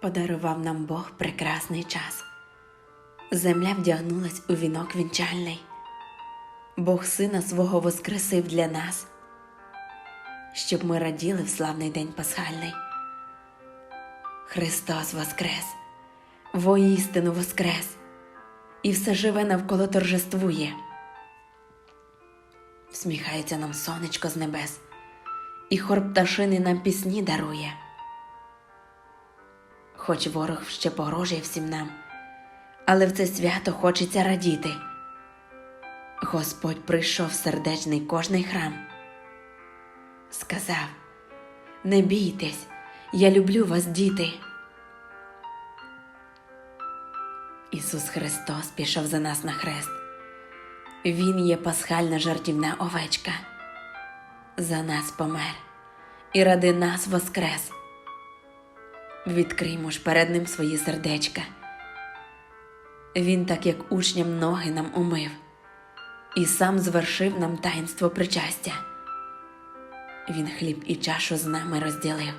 Подарував нам Бог прекрасний час. Земля вдягнулась у вінок вінчальний. Бог сина свого воскресив для нас, щоб ми раділи в славний день пасхальний. Христос воскрес, воістину воскрес, і все живе навколо торжествує. Всміхається нам сонечко з небес, і хор пташини нам пісні дарує. Хоч ворог ще погрожує всім нам, але в це свято хочеться радіти. Господь прийшов сердечний кожний храм. Сказав: Не бійтесь, я люблю вас, діти. Ісус Христос пішов за нас на хрест. Він є пасхальна жартівна овечка. За нас помер і ради нас воскрес. Відкриймо ж перед ним свої сердечка. Він, так як учням ноги нам умив, і сам звершив нам таїнство причастя. Він хліб і чашу з нами розділив.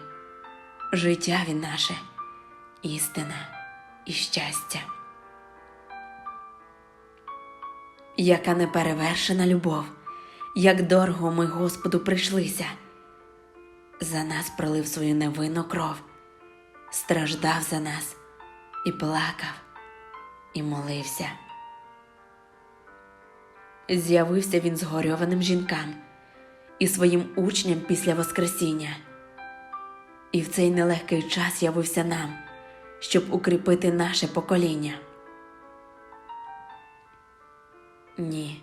Життя він наше, істина і щастя. Яка неперевершена любов, як дорого ми Господу прийшлися. За нас пролив свою невинну кров, страждав за нас і плакав, і молився. З'явився він згорьованим жінкам і своїм учням після Воскресіння. І в цей нелегкий час явився нам, щоб укріпити наше покоління. Ні,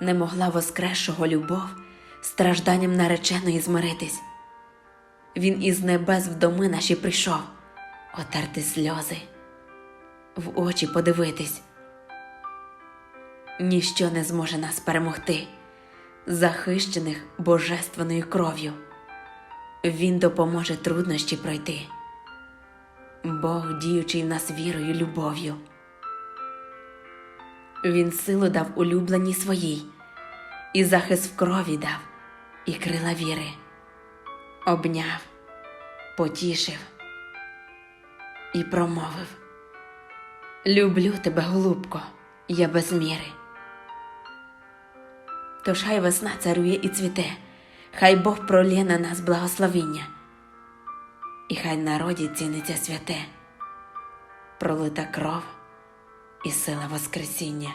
не могла воскресшого любов стражданням нареченої змиритись. Він із небес в доми наші прийшов, отерти сльози, в очі подивитись. Ніщо не зможе нас перемогти, захищених божественною кров'ю. Він допоможе труднощі пройти. Бог, діючий в нас вірою, любов'ю. Він силу дав улюбленій своїй, і захист в крові дав, і крила віри, обняв, потішив і промовив: Люблю тебе, голубко, я без міри. Тож хай весна царює і цвіте, хай Бог пролє на нас благословіння, і хай народі ціниться святе, пролита кров і сила Воскресіння.